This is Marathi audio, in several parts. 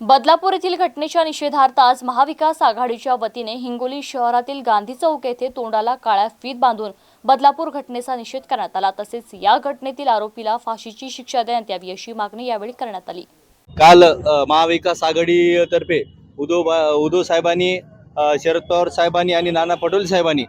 बदलापूर येथील घटनेच्या निषेधार्थ आज महाविकास आघाडीच्या वतीने हिंगोली शहरातील गांधी चौक येथे तोंडाला काळ्या फीत बांधून बदलापूर घटनेचा निषेध करण्यात आला. तसेच या घटनेतील आरोपीला फाशीची शिक्षा देण्यात यावी अशी मागणी यावेळी करण्यात आली. काल महाविकास आघाडीतर्फे उद्धव बा- उद्धव साहेबांनी शरद पवार साहेबांनी आणि नाना पटोले साहेबांनी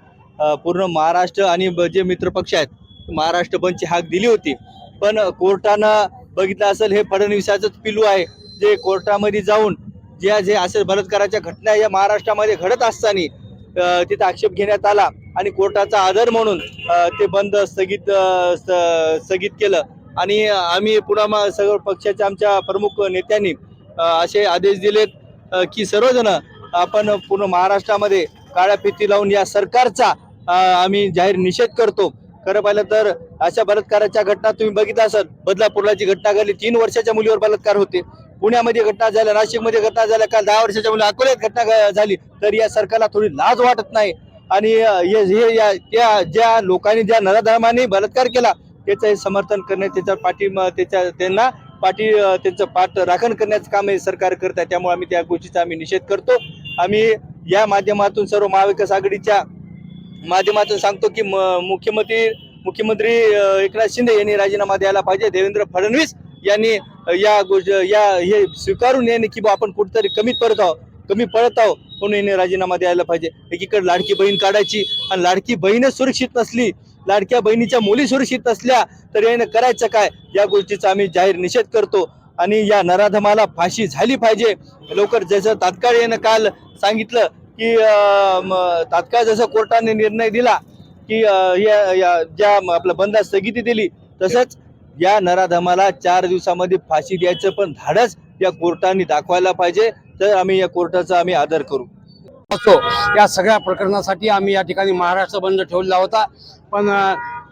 पूर्ण महाराष्ट्र आणि जे मित्रपक्ष आहेत महाराष्ट्र बंदची हाक दिली होती. पण कोर्टानं बघितलं असेल हे फडणवीसाचंच पिलू आहे. जे कोर्टामध्ये जाऊन ज्या जे असे बलात्काराच्या घटना या महाराष्ट्रामध्ये घडत असताना तिथे तिथं आक्षेप घेण्यात आला आणि कोर्टाचा आदर म्हणून ते बंद स्थगित स्थगित केलं. आणि आम्ही पुन्हा मग सगळं पक्षाच्या आमच्या प्रमुख नेत्यांनी असे आदेश दिलेत की सर्वजण आपण पूर्ण महाराष्ट्रामध्ये काळ्या फिती लावून या सरकारचा आम्ही जाहीर निषेध करतो. खरं पाहिलं तर अशा बलात्काराच्या घटना तुम्ही बघितला असाल बदलापूरला जी घटना घडली तीन वर्षाच्या मुलीवर बलात्कार होते. पुण्यामध्ये घटना झाल्या नाशिकमध्ये घटना झाल्या काल दहा वर्षाच्या मुली अकोल्यात घटना झाली तर या सरकारला थोडी लाज वाटत नाही. आणि हे या ज्या लोकांनी ज्या नराधर्माने बलात्कार केला त्याचं हे समर्थन करणे त्याच्या पाठी त्याच्या त्यांना पाठी त्यांचं पाठ राखण करण्याचं काम हे सरकार करत आहे. त्यामुळे आम्ही त्या गोष्टीचा आम्ही निषेध करतो. आम्ही या माध्यमातून सर्व महाविकास आघाडीच्या माध्यमातून सांगतो की म- मुख्यमंत्री मुख्यमंत्री एकनाथ शिंदे यांनी राजीनामा द्यायला पाहिजे. देवेंद्र फडणवीस यांनी या गोष्ट या हे स्वीकारून येणे की बा आपण कुठेतरी कमी पडत आहोत कमी पडत आहोत म्हणून याने राजीनामा द्यायला पाहिजे. एकीकडे लाडकी बहीण काढायची आणि लाडकी बहीणच सुरक्षित नसली लाडक्या बहिणीच्या मुली सुरक्षित नसल्या तर याने करायचं काय? या गोष्टीचा आम्ही जाहीर निषेध करतो. आणि या नराधमाला फाशी झाली पाहिजे. लवकर जसं तात्काळ यानं काल सांगितलं की तात्काळ जसं कोर्टाने निर्णय दिला की या ज्या आपलं बंदा स्थगिती दिली तसंच या नराधमाला चार दिवसामध्ये फाशी द्यायचं पण धाडस या कोर्टाने दाखवायला पाहिजे. तर आम्ही या कोर्टाचा आम्ही आदर करू. असतो या सगळ्या प्रकरणासाठी आम्ही या ठिकाणी महाराष्ट्र बंद ठेवलेला होता. पण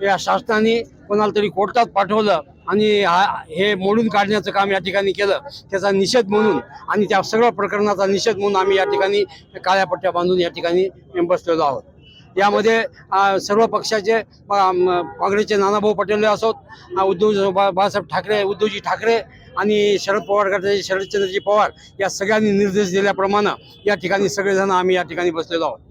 या शासनाने कोणाला तरी कोर्टात पाठवलं आणि हा हे मोडून काढण्याचं काम या ठिकाणी केलं त्याचा निषेध म्हणून आणि त्या सगळ्या प्रकरणाचा निषेध म्हणून आम्ही या ठिकाणी काळ्या पट्ट्या बांधून या ठिकाणी बसलेलो आहोत. यामध्ये सर्व पक्षाचे काँग्रेसचे नानाभाऊ पटेल असोत उद्धव बा- बाळासाहेब ठाकरे उद्धवजी ठाकरे आणि शरद पवार गटाचे शरदचंद्रजी पवार या सगळ्यांनी निर्देश दिल्याप्रमाणे या ठिकाणी सगळेजण आम्ही या ठिकाणी बसलेलो आहोत.